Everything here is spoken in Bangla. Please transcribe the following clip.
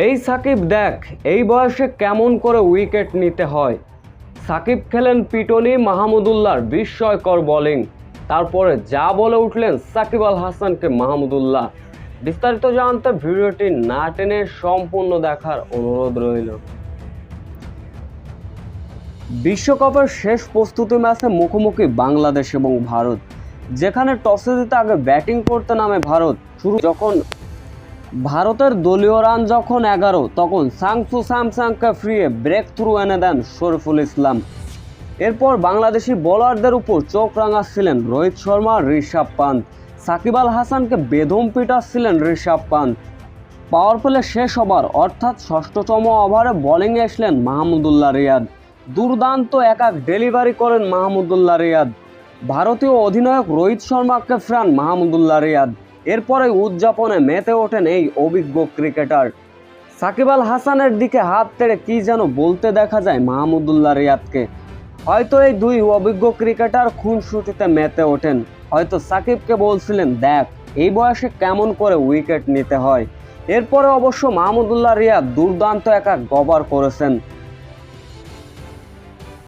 এই সাকিব, দেখ, এই বয়সে কেমন করে উইকেট নিতে হয়? সাকিব খেলেন পিটনি মাহমুদুল্লাহর বিস্ময়কর বোলিং। তারপরে যা বলে উঠলেন সাকিব আল হাসানকে মাহমুদুল্লাহ। বিস্তারিত জানতে ভিডিওটি না টেনে সম্পূর্ণ দেখার অনুরোধ রইল। বিশ্বকাপের শেষ প্রস্তুতি ম্যাচে মুখোমুখি বাংলাদেশ এবং ভারত। যেখানে টসে জিতে আগে ব্যাটিং করতে নামে ভারত। শুরু যখন ভারতের দলীয় রান যখন এগারো, তখন সাংসু স্যামসাংকে ফ্রিয়ে ব্রেক থ্রু এনে দেন শরীফুল ইসলাম। এরপর বাংলাদেশি বোলারদের উপর চোখ রাঙাচ্ছিলেন রোহিত শর্মা, ঋষভ পান্ত সাকিব আল হাসানকে বেদম পিটাচ্ছিলেন ঋষভ পান্ত পাওয়ার প্লে শেষ ওভার, অর্থাৎ ষষ্ঠতম ওভারে বোলিংয়ে এসলেন মাহমুদুল্লাহ রিয়াদ। দুর্দান্ত একাক ডেলিভারি করেন মাহমুদুল্লাহ রিয়াদ। ভারতীয় অধিনায়ক রোহিত শর্মাকে ফ্রান মাহমুদুল্লাহ রিয়াদ। এরপরে উদযাপনে মেতে ওঠেন এই অভিজ্ঞ ক্রিকেটার। সাকিব আল হাসানের দিকে হাত তেড়ে কি যেন বলতে দেখা যায় মাহমুদুল্লাহ রিয়াদকে। হয়তো এই দুই অভিজ্ঞ ক্রিকেটার খুনসুটিতে মেতে ওঠেন। হয়তো সাকিবকে বলছিলেন, দেখ, এই বয়সে কেমন করে উইকেট নিতে হয়? এরপরে অবশ্য মাহমুদুল্লাহ রিয়াদ দুর্দান্ত একা কভার করেছেন।